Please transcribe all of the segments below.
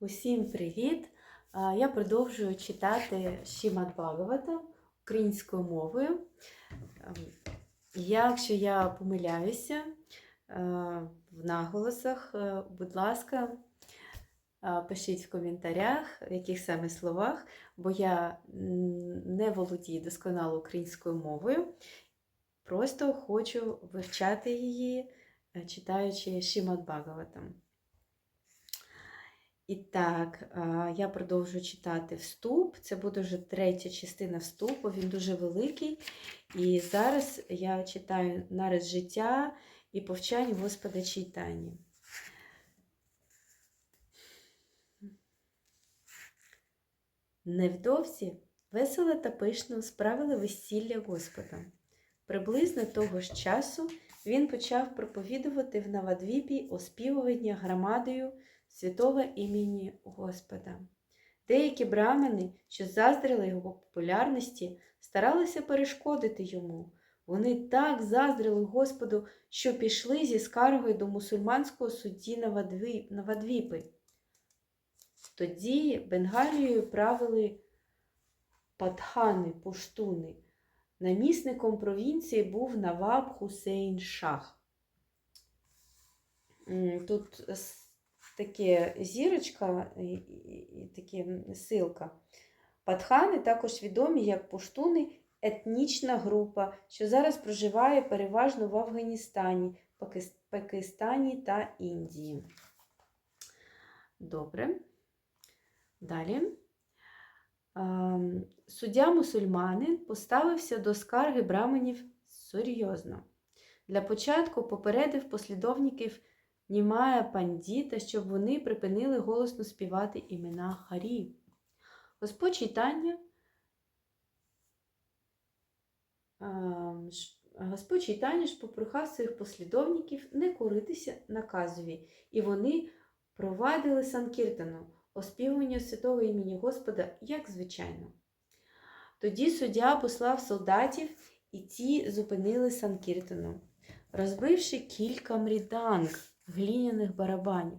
Усім привіт! Я продовжую читати Шімат Бхагавата українською мовою. Ем, Якщо я помиляюся е, в наголосах, е, будь ласка, е, пишіть в коментарях, в яких саме словах, бо я не володію досконало українською мовою. Просто хочу вивчати її, читаючи Шімат Бхагаватам. І так, я продовжую читати вступ. Це буде вже третя частина вступу, він дуже великий. І зараз я читаю нарис життя і повчань Господа Чайтані. Невдовзі весело та пишно справили весілля Господа. Приблизно того ж часу він почав проповідувати в Навадвіпі оспівування громадою святого імені Господа. Деякі брамани, що заздрили його популярності, старалися перешкодити йому. Вони так заздрили Господу, що пішли зі скаргою до мусульманського судді Навадвіпи. Тоді Бенгалією правили патхани, пуштуни. Намісником провінції був Наваб Хусейн Шах. Тут таке зірочка і, таке силка. Патхани також відомі як пуштуни, етнічна група, що зараз проживає переважно в Афганістані, Пакистані та Індії. Добре. Далі. Суддя мусульманин поставився до скарги браманів серйозно. Для початку попередив послідовників Німая Пандіта, щоб вони припинили голосно співати імена Харі. Господь читання Господь читання ж попрохав своїх послідовників не коритися наказові, і вони провадили Санкіртану, оспівування святого імені Господа, як звичайно. Тоді суддя послав солдатів, і ті зупинили Санкіртану, розбивши кілька мріданг глиняних барабанів.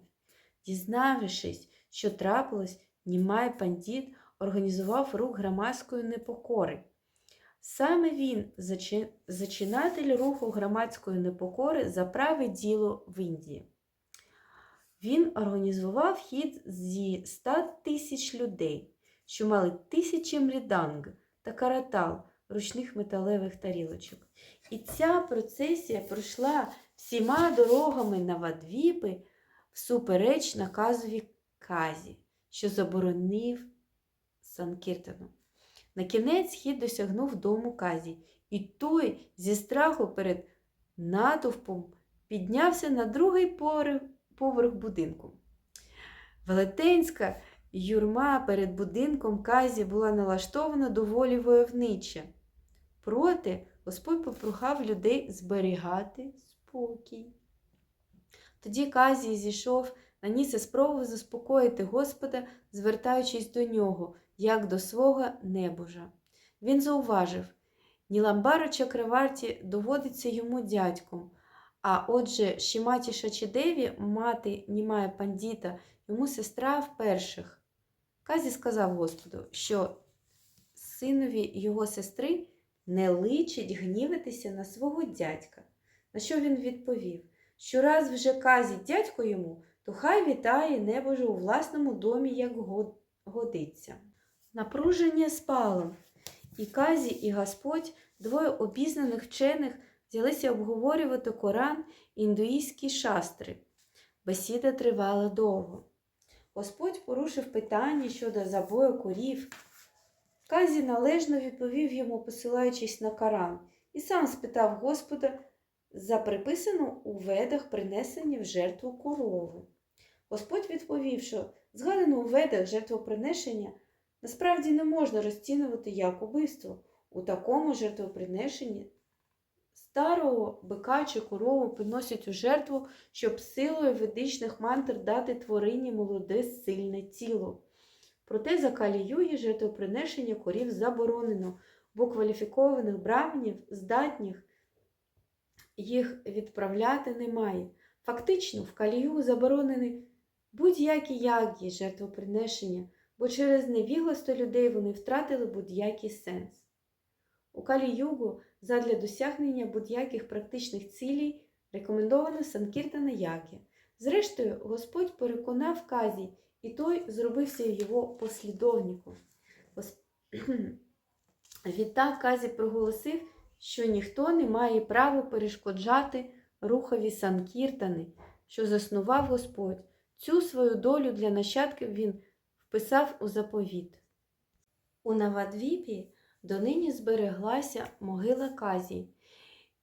Дізнавшись, що трапилось, Німай Пандіт організував рух громадської непокори. Саме він, зачи- зачинатель руху громадської непокори за праве діло в Індії. Він організував хід зі 100 тисяч людей, що мали тисячі мріданг та каратал ручних металевих тарілочок. І ця процесія пройшла всіма дорогами на Вадвіпи всупереч наказові Казі, що заборонив Санкіртану. На кінець хід досягнув дому Казі, і той зі страху перед натовпом піднявся на другий поверх, будинку. Велетенська юрма перед будинком Казі була налаштована доволі войовнича. Проте Господь попрохав людей зберігати спокій. Тоді Казій зійшов на ніс і спробував заспокоїти Господа, звертаючись до нього, як до свого небожа. Він зауважив, Ніламбара Чакраварті доводиться йому дядьком, а отже, Шіматі Шачідеві, мати Німая Пандіта, йому сестра в перших. Казі сказав Господу, що синові його сестри не личить гнівитися на свого дядька. На що він відповів, що раз вже казі дядько йому, то хай вітає небоже у власному домі, як годиться. Напруження спало, і Казі, і Господь, двоє обізнаних вчених, взялися обговорювати Коран і індуїзькі шастри. Бесіда тривала довго. Господь порушив питання щодо забою корів. Казі належно відповів йому, посилаючись на Коран, і сам спитав Господа за приписану у ведах принесення в жертву корови. Господь відповів, що згадано у ведах жертвоприношення насправді не можна розцінювати як убивство. У такому жертвоприношенні старого бика чи корову приносять у жертву, щоб силою ведичних мантр дати творині молоде сильне тіло. Проте за жертвоприношення корів заборонено, бо кваліфікованих браманів, здатніх їх відправляти немає. Фактично, в калію заборонений будь-які ягі жертвоприношення, бо через невігластво людей вони втратили будь-який сенс. У Калі-Югу задля досягнення будь-яких практичних цілей рекомендовано Санкіртана Ягі. Зрештою, Господь переконав Казі, і той зробився його послідовником. Відтак Казі проголосив, що ніхто не має права перешкоджати рухові Санкіртани, що заснував Господь. Цю свою долю для нащадків він вписав у заповіт. У Навадвіпі донині збереглася могила Казі,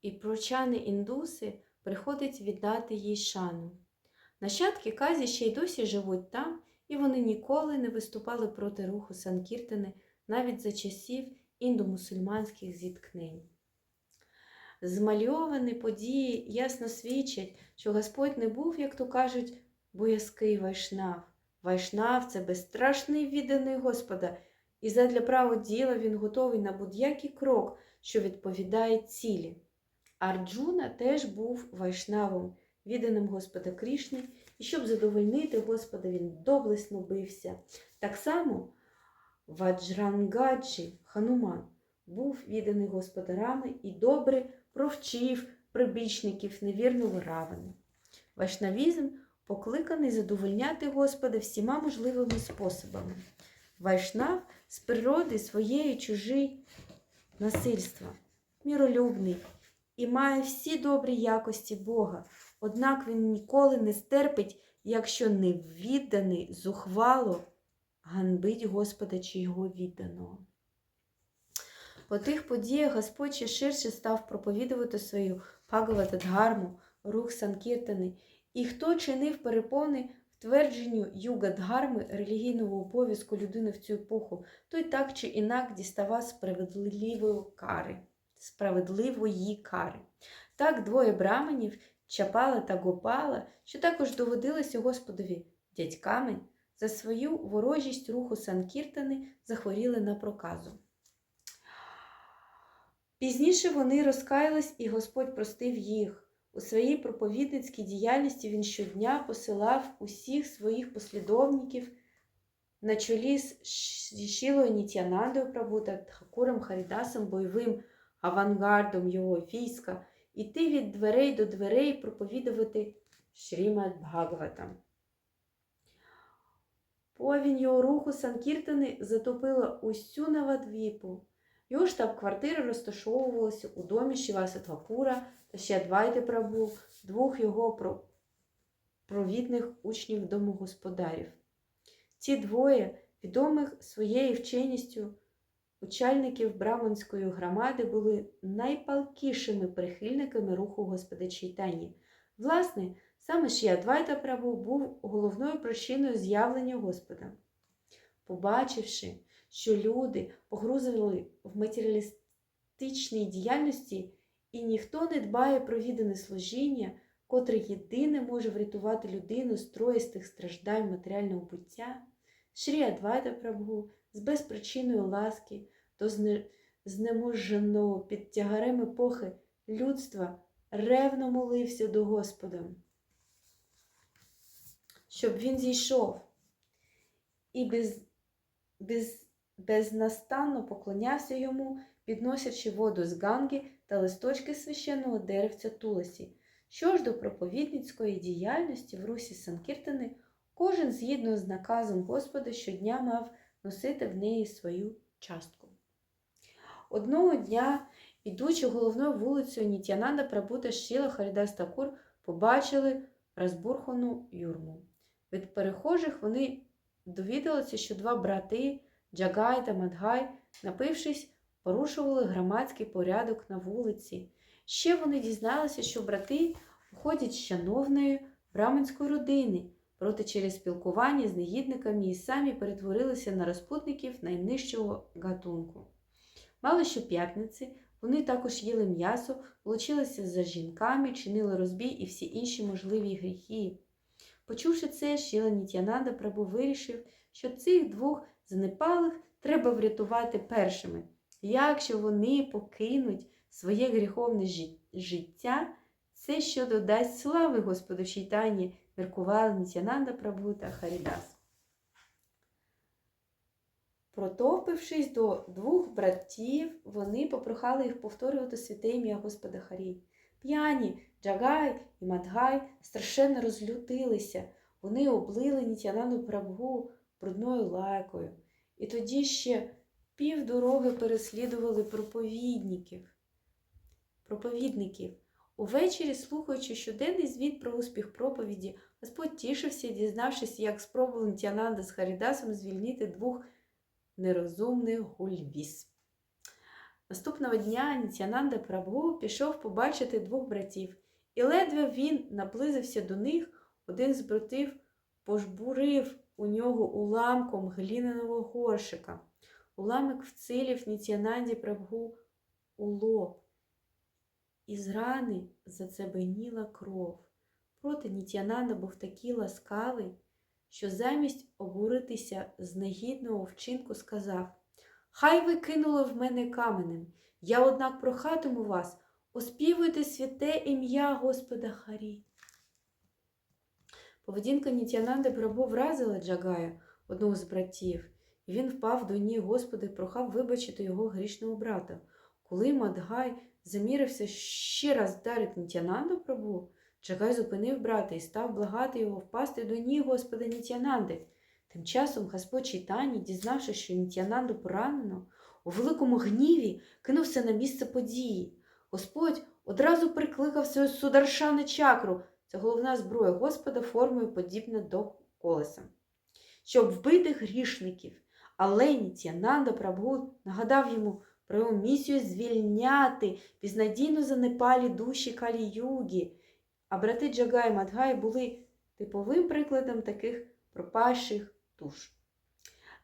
і прочани індуси приходять віддати їй шану. Нащадки Казі ще й досі живуть там, і вони ніколи не виступали проти руху Санкіртани навіть за часів індомусульманських зіткнень. Змальовані події ясно свідчать, що Господь не був, як то кажуть, боязкий вайшнав. Вайшнав це безстрашний відданий Господа, і задля правого діла він готовий на будь-який крок, що відповідає цілі. Арджуна теж був вайшнавом, відданим Господа Крішни, і щоб задовольнити Господа, він доблесно бився. Так само Ваджрангаджі Хануман був відданий господарами і добре провчив прибічників невірного равена. Вайшнавізм покликаний задовольняти Господа всіма можливими способами. Вайшнав з природи своєї чужий насильства, міролюбний і має всі добрі якості Бога, однак він ніколи не стерпить, якщо не відданий зухвало ганбить Господа чи його відданого. По тих подіях Господь ще ширше став проповідувати свою Бхагаватадгарму, рух Санкіртани, і хто чинив перепони в твердженню юга-дгарми релігійного обов'язку людини в цю епоху, той так чи інак діставав справедливої кари. Справедливої кари. Так двоє браманів, Чапала та Гопала, що також доводилися Господові дядьками, за свою ворожість руху Санкіртани захворіли на проказу. Пізніше вони розкаялись, і Господь простив їх. У своїй проповідницькій діяльності він щодня посилав усіх своїх послідовників на чолі з Шілою Нітянандою Прабу та Тхакуром Харідасом, бойовим авангардом його війська, іти від дверей до дверей проповідувати Шрімад Бхагаватам. Повінь його руху Санкіртани затопила усю Навадвіпу. Його штаб-квартира розташовувалася у домі Шіваса Твакура та ще Адвайти Прабу, двох його провідних учнів домогосподарів. Ці двоє, відомих своєю вченістю учальників Браманської громади, були найпалкішими прихильниками руху Господа Чайтані. Власне, саме Шіадвайта Прабу був головною причиною з'явлення Господа. Побачивши, що люди погрузили в матеріалістичній діяльності, і ніхто не дбає про віддане служіння, котре єдине може врятувати людину з троїстих страждань матеріального буття, Шрі Адвайта Прабху з безпричиною ласки до зне... знеможеного під тягарем епохи людства ревно молився до Господа, щоб він зійшов. І без, без, безнастанно поклонявся йому, підносячи воду з ганги та листочки священного деревця Туласі. Що ж до проповідницької діяльності в русі Санкіртани, кожен згідно з наказом Господа щодня мав носити в неї свою частку. Одного дня, ідучи головною вулицею Нітянанда Прабута Шіла Харідас Такур, побачили розбурхану юрму. Від перехожих вони довідалися, що два брати Джагай та Мадгай, напившись, порушували громадський порядок на вулиці. Ще вони дізналися, що брати входять з шановної браменської родини, проте через спілкування з негідниками і самі перетворилися на розпутників найнижчого гатунку. Мало що п'ятниці вони також їли м'ясо, влучилися за жінками, чинили розбій і всі інші можливі гріхи. Почувши це, Шіла Нітянанда Прабу вирішив, що цих двох занепалих треба врятувати першими. Якщо вони покинуть своє гріховне життя, це що додасть слави Господу Чайтані міркували Нітянанда Прабу та Харідас. Протовпившись до двох братів, вони попрохали їх повторювати святе ім'я Господа Харі. П'яні Джагай і Мадгай страшенно розлютилися. Вони облили Нітянанду Прабгу брудною лайкою. І тоді ще півдороги переслідували проповідників. проповідників. Увечері, слухаючи щоденний звіт про успіх проповіді, Господь тішився, дізнавшись, як спробував Нітянанда з Харідасом звільнити двох нерозумних гульвіс. Наступного дня Нітянанда Прабhu пішов побачити двох братів, і ледве він наблизився до них, один з братів пожбурив у нього уламком глиняного горшика. Уламок вцілів Нітянанді Прабгу у лоб. Із рани зацебеніла кров. Проте Нітянанда був такий ласкавий, що замість обуритися з негідного вчинку сказав Хай ви кинули в мене каменем, я, однак, прохатиму вас, оспівуйте святе ім'я Господа Харі. Поведінка Нітянанди Прабу вразила Джагая, одного з братів, і він впав до ніг Господа і прохав вибачити його грішного брата. Коли Мадгай замірився ще раз вдарити Нітянанду Прабу, Джагай зупинив брата і став благати його впасти до ніг Господа Нітянанди. Тим часом Господь Чайтані, дізнавшись, що Нітянанду поранено, у великому гніві кинувся на місце події. Господь одразу прикликав свою сударшани чакру, це головна зброя Господа формою подібна до колеса, щоб вбити грішників. Але Нітянанда Прабhu нагадав йому про його місію звільняти пізнадійно занепалі душі Калі-югі. А брати Джагай і Мадгай були типовим прикладом таких пропащих душ.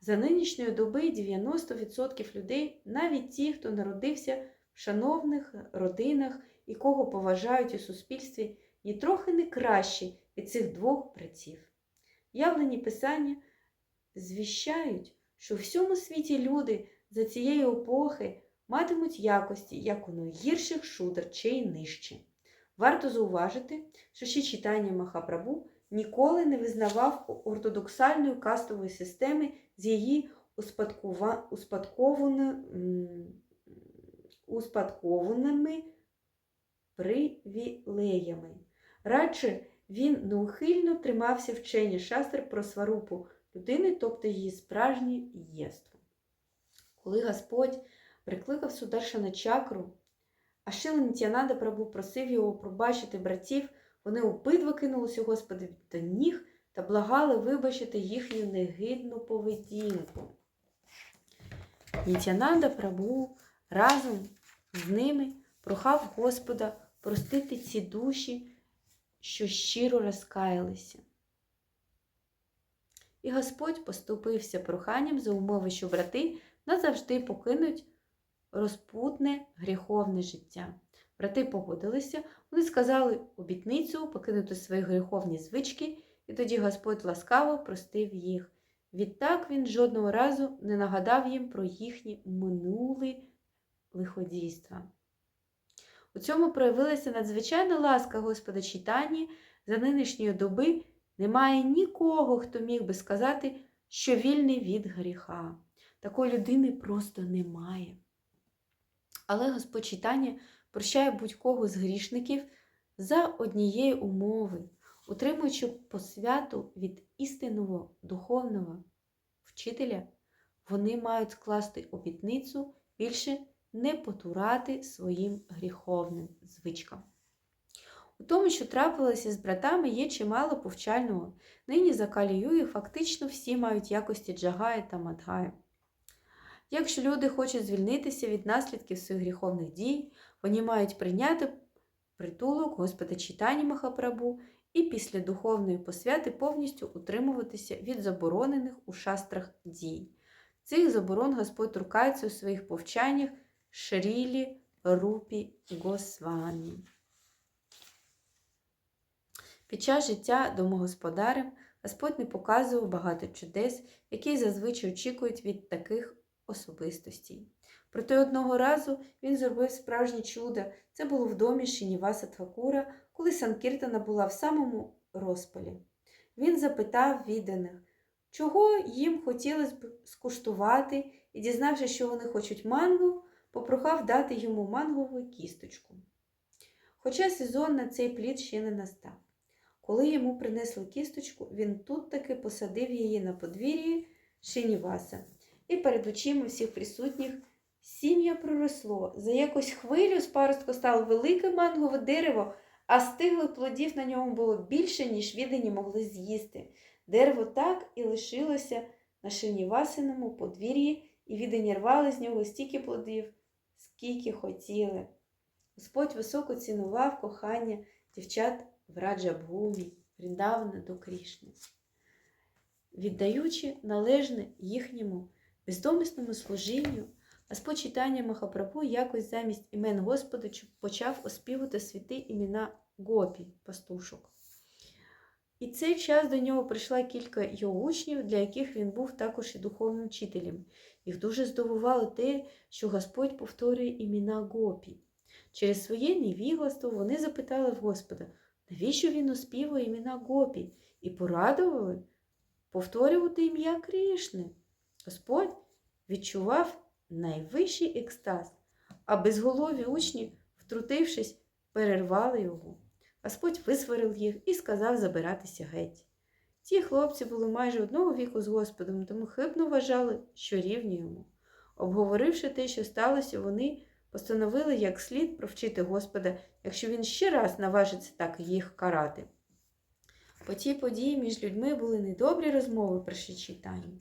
За нинішньої доби 90% людей, навіть ті, хто народився в шановних родинах і кого поважають у суспільстві, нітрохи не кращі від цих двох братів. Явлені писання звіщають, що в всьому світі люди за цієї епохи матимуть якості як у найгірших шудер чи й нижче. Варто зауважити, що ще читання Махапрабу ніколи не визнавав ортодоксальної кастової системи з її успадкованими привілеями. Радше він неухильно тримався вчення шастр про сварупу людини, тобто її справжнє єство. Коли Господь прикликав Сударшана чакру, а Шила Нітянанда Прабу просив його пробачити братів, вони обидва кинулися Господи до ніг та благали вибачити їхню негидну поведінку. Нітянанда Прабу разом з ними прохав Господа простити ці душі, що щиро розкаялися. І Господь поступився проханням за умови, що брати назавжди покинуть розпутне гріховне життя. Брати погодилися, вони сказали обітницю покинути свої гріховні звички, і тоді Господь ласкаво простив їх. Відтак він жодного разу не нагадав їм про їхні минулі лиходійства. У цьому проявилася надзвичайна ласка Господа Читані за нинішньої доби немає нікого, хто міг би сказати, що вільний від гріха. Такої людини просто немає. Але Господь Читання прощає будь-кого з грішників за однієї умови, утримуючи посвяту від істинного духовного вчителя, вони мають скласти обітницю більше не потурати своїм гріховним звичкам. У тому, що трапилося з братами, є чимало повчального. Нині за каліюю фактично всі мають якості джагая та мадгая. Якщо люди хочуть звільнитися від наслідків своїх гріховних дій, вони мають прийняти притулок Господа читання Махапрабу і після духовної посвяти повністю утримуватися від заборонених у шастрах дій. Цих заборон Господь рукається у своїх повчаннях Шрілі Рупі Госвамі. Під час життя домогосподарем Господь не показував багато чудес, які зазвичай очікують від таких особистостей. Проте одного разу він зробив справжнє чудо. Це було в домі Шиніваса Тхакура, коли Санкіртана була в самому розпалі. Він запитав відданих, чого їм хотілося б скуштувати, і, дізнавшись, що вони хочуть мангу, попрохав дати йому мангову кісточку. Хоча сезон на цей плід ще не настав. Коли йому принесли кісточку, він тут таки посадив її на подвір'ї Шиніваса, і перед очима всіх присутніх сім'я проросло. За якусь хвилю з паростку стало велике мангове дерево, а стиглих плодів на ньому було більше, ніж віддані могли з'їсти. Дерево так і лишилося на Шинівасиному подвір'ї, і віддані рвали з нього стільки плодів, скільки хотіли. Господь високо цінував кохання дівчат в Раджабгумі, Вріндавана до Крішни, віддаючи належне їхньому бездомисному служінню, Господь читання Махапрабху якось замість імен Господа почав оспівати святи імена Гопі, пастушок. І цей час до нього прийшла кілька його учнів, для яких він був також і духовним вчителем. Їх дуже здивувало те, що Господь повторює імена Гопі. Через своє невігластво вони запитали в Господа, навіщо він оспівує імена Гопі, і порадували повторювати ім'я Крішни. Господь відчував найвищий екстаз, а безголові учні, втрутившись, перервали його. Господь висварив їх і сказав забиратися геть. Ті хлопці були майже одного віку з Господом, тому хибно вважали, що рівні йому. Обговоривши те, що сталося, вони постановили як слід провчити Господа, якщо він ще раз наважиться так їх карати. По тій події між людьми були недобрі розмови про читання.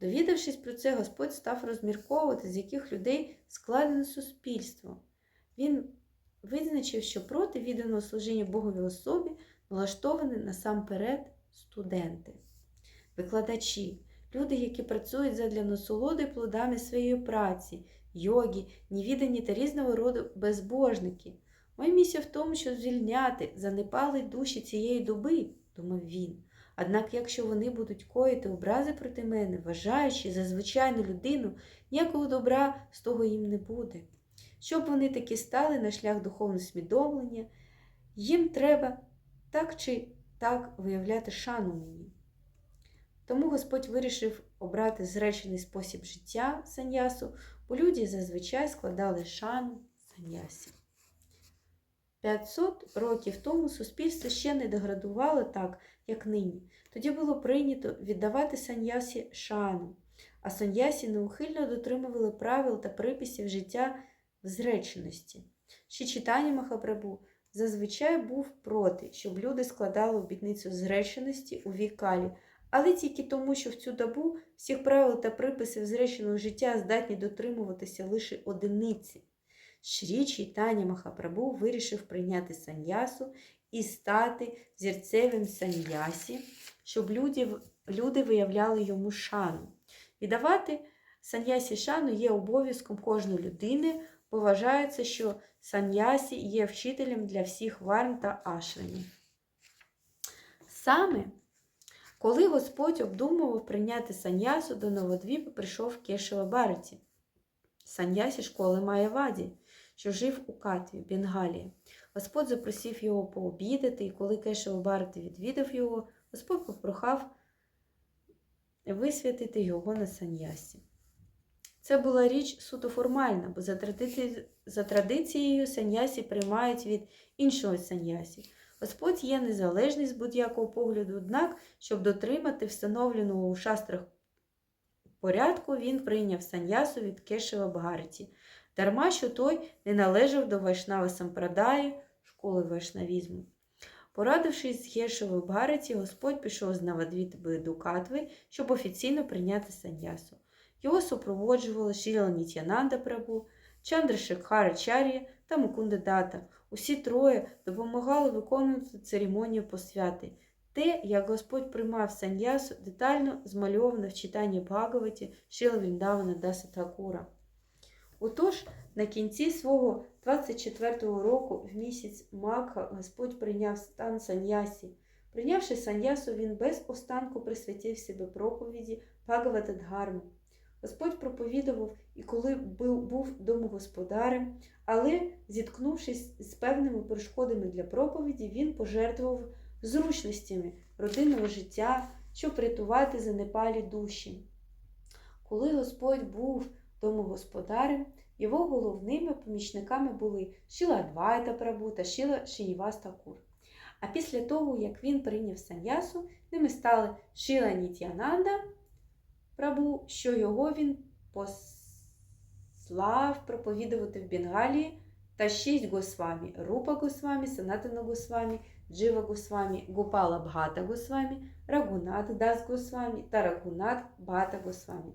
Довідавшись про це, Господь став розмірковувати, з яких людей складено суспільство. Він визначив, що проти відданого служіння Богові особі налаштовані насамперед студенти, викладачі, люди, які працюють задля насолоди плодами своєї праці, йоги, невідані та різного роду безбожники. Моя місія в тому, щоб звільняти занепали душі цієї доби, думав він. Однак, якщо вони будуть коїти образи проти мене, вважаючи за звичайну людину, ніякого добра з того їм не буде. Щоб вони таки стали на шлях духовного свідомлення, їм треба так чи так виявляти шану мені. Тому Господь вирішив обрати зречений спосіб життя саньясу, бо люди зазвичай складали шану саньясі. 500 років тому суспільство ще не деградувало так, як нині. Тоді було прийнято віддавати саньясі шану, а саньясі неухильно дотримували правил та приписів життя в зреченості. Ще читання Махапрабу зазвичай був проти, щоб люди складали обітницю зреченості у вікалі, але тільки тому, що в цю добу всіх правил та приписів зреченого життя здатні дотримуватися лише одиниці. Шрі Чайтаня Махапрабу вирішив прийняти саньясу і стати зірцевим саньясі, щоб люди, люди виявляли йому шану. Віддавати саньясі шану є обов'язком кожної людини, бо вважається, що саньясі є вчителем для всіх варн та ашрамів. Саме коли Господь обдумував прийняти саньясу, до Новодвіпи прийшов Кешева Бараті, саньясі школи Маєваді, що жив у Катві, Бенгалії. Господь запросив його пообідати, і коли Кешева Бараті відвідав його, Господь попрохав висвятити його на саньясі. Це була річ суто формальна, бо за, традиці... за традицією саньясі приймають від іншого саньясі. Господь є незалежний з будь-якого погляду, однак, щоб дотримати встановленого у шастрах порядку, він прийняв саньясу від Кешева Бгарті, дарма що той не належав до Вайшнава Сампрадаї, школи вайшнавізму. Порадившись з Кешевою Бгараті, Господь пішов з Навадвіти до Катви, щоб офіційно прийняти саньясу. Його супроводжували Шріла Нітянанда Прабу, Чандра Шекхара Чар'я та Мукунда Дата. Усі троє допомагали виконувати церемонію посвяти. Те, як Господь приймав саньясу, детально змальовано в читанні Бхагаваті Шріла Віндавана Даса Такура. Отож, на кінці свого 24-го року в місяць Макха Господь прийняв стан саньясі. Прийнявши саньясу, він без останку присвятив себе проповіді Бхагавата Дхарми. Господь проповідував і коли був домогосподарем, але, зіткнувшись з певними перешкодами для проповіді, він пожертвував зручностями родинного життя, щоб рятувати занепалі душі. Коли Господь був домогосподарем, його головними помічниками були Шіла Двайта Прабу та Шіла Шиївас Такур. А після того, як він прийняв саньясу, ними стали Шіла Нітянанда Прабу, що його він послав проповідувати в Бенгалії, та шість Госвамі Рупа Госвамі, Санатана Госвамі, Джива Госвамі, Гопала Бхата Госвамі, Рагунат Дас Госвамі та Рагунат Бхата Госвамі.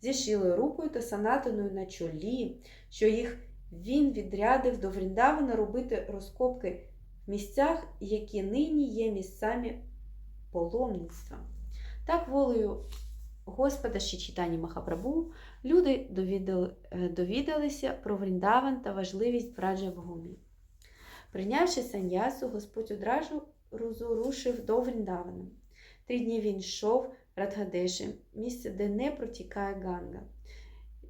Зі Шілою Рупою та Санатаною на чолі, що їх він відрядив до Вріндавана робити розкопки в місцях, які нині є місцями паломництва. Так волею Господа ще читання Махапрабу люди довідали, е, довідалися про Вріндаван та важливість Браджа Бгумі. Прийнявши саньясу, Господь одразу рушив до Вріндавана. Три дні він йшов Радгадешем, місце, де не протікає Ганга.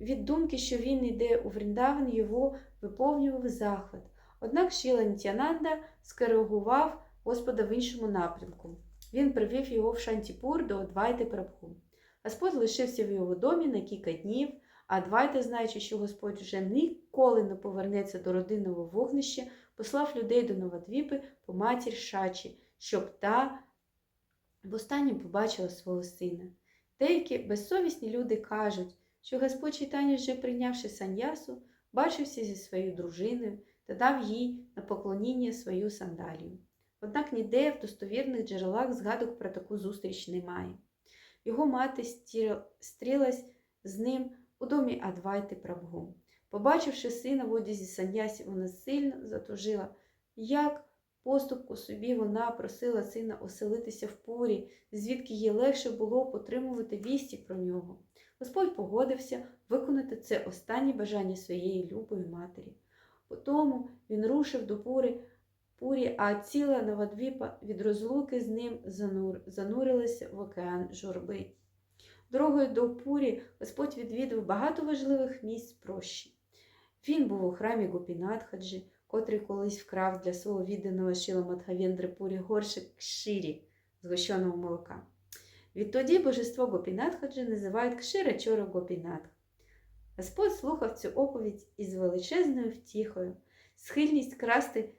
Від думки, що він йде у Вріндаван, його виповнював захват. Однак Шіла Нітянанда скоригував Господа в іншому напрямку. Він привів його в Шантіпур до Адвайти Прабху. Господь лишився в його домі на кілька днів, а Адвайта, знаючи, що Господь вже ніколи не повернеться до родинного вогнища, послав людей до Новодвіпи по матір Шачі, щоб та востаннє побачила свого сина. Деякі безсовісні люди кажуть, що Господь читання, вже прийнявши саньясу, бачився зі своєю дружиною та дав їй на поклоніння свою сандалію. Однак ніде в достовірних джерелах згадок про таку зустріч немає. Його мати стрілась з ним у домі Адвайти Прабгу. Побачивши сина в одязі саньясі, вона сильно затужила, як поступку собі вона просила сина оселитися в пурі, звідки їй легше було потримувати вісті про нього. Господь погодився виконати це останнє бажання своєї любої матері. Потому він рушив до пури, пурі, а ціла Новодвіпа від розлуки з ним занур, занурилася в океан журби. Дорогою до пурі Господь відвідав багато важливих місць прощі. Він був у храмі Гопінатхаджі, котрий колись вкрав для свого відданого Шіла Мадхавендри Пурі горшик кширі згущеного молока. Відтоді божество Гопінатхаджі називають Кшира Чора Гопінатх. Господь слухав цю оповідь із величезною втіхою, схильність красти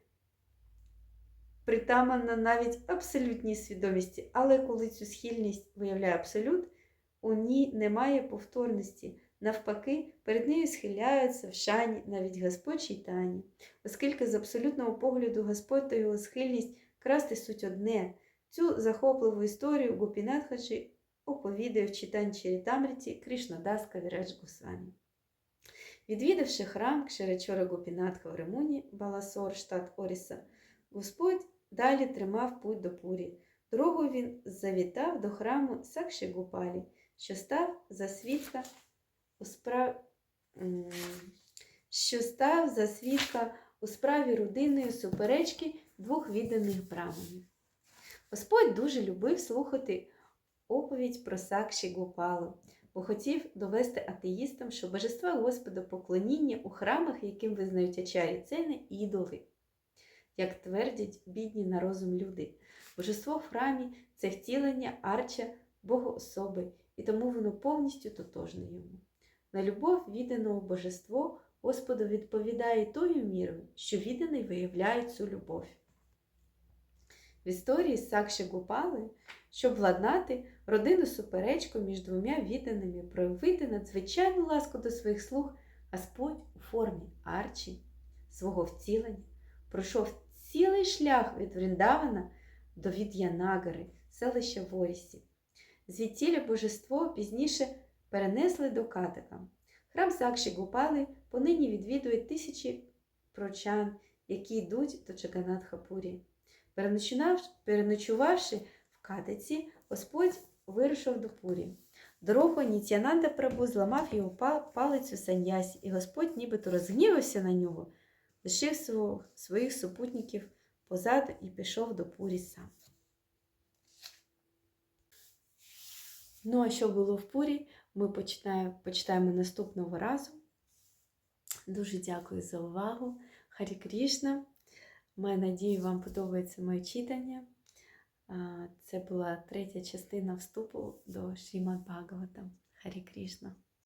притаманна навіть абсолютній свідомості, але коли цю схильність виявляє абсолют, у ній немає повторності. Навпаки, перед нею схиляються в шані навіть Господь читання, оскільки з абсолютного погляду Господь та його схильність красти суть одне. Цю захопливу історію Гопінатхаджі оповідає в читанні Чарітамриті Кришнадас Кавірадж Госвамі. Відвідавши храм Кшеречора Гопінатха в Ремуні, Баласор, штат Оріса, Господь далі тримав путь до Пурі. Дорогою він завітав до храму Сакші Гупалі, що став за свідка у справ... що став за свідка у справі родинної суперечки двох відданих браманів. Господь дуже любив слухати оповідь про Сакші Гопалу, бо хотів довести атеїстам, що божества Господа поклоніння у храмах, яким визнають ачарі, це не ідоли, як твердять бідні на розум люди. Божество в храмі це втілення арча Богоособи, і тому воно повністю тотожне йому. На любов відданого божество Господу відповідає тою мірою, що відданий виявляє цю любов. В історії Сакші Гупали, щоб владнати родину суперечку між двома відданими, проявити надзвичайну ласку до своїх слуг, Господь у формі арчі, свого втілення, пройшов цілий шлях від Вріндавана до Від'янагари, селища Ворісі. Звідтілі божество пізніше перенесли до Катика. Храм Сакші Гупали понині відвідують тисячі прочан, які йдуть до Чаганатхапурі. Переночувавши в Катиці, Господь вирушив до Пурі. Дорогою Нітянанда Прабу зламав його палицю саньясі, і Господь нібито розгнівався на нього, лишив своїх супутників позаду і пішов до Пурі сам. Ну, а що було в Пурі, ми починаємо, почитаємо наступного разу. Дуже дякую за увагу. Харі Крішна. Маю надію, вам подобається моє читання. Це була третя частина вступу до Шрімад Бхагаватам. Харі Крішна.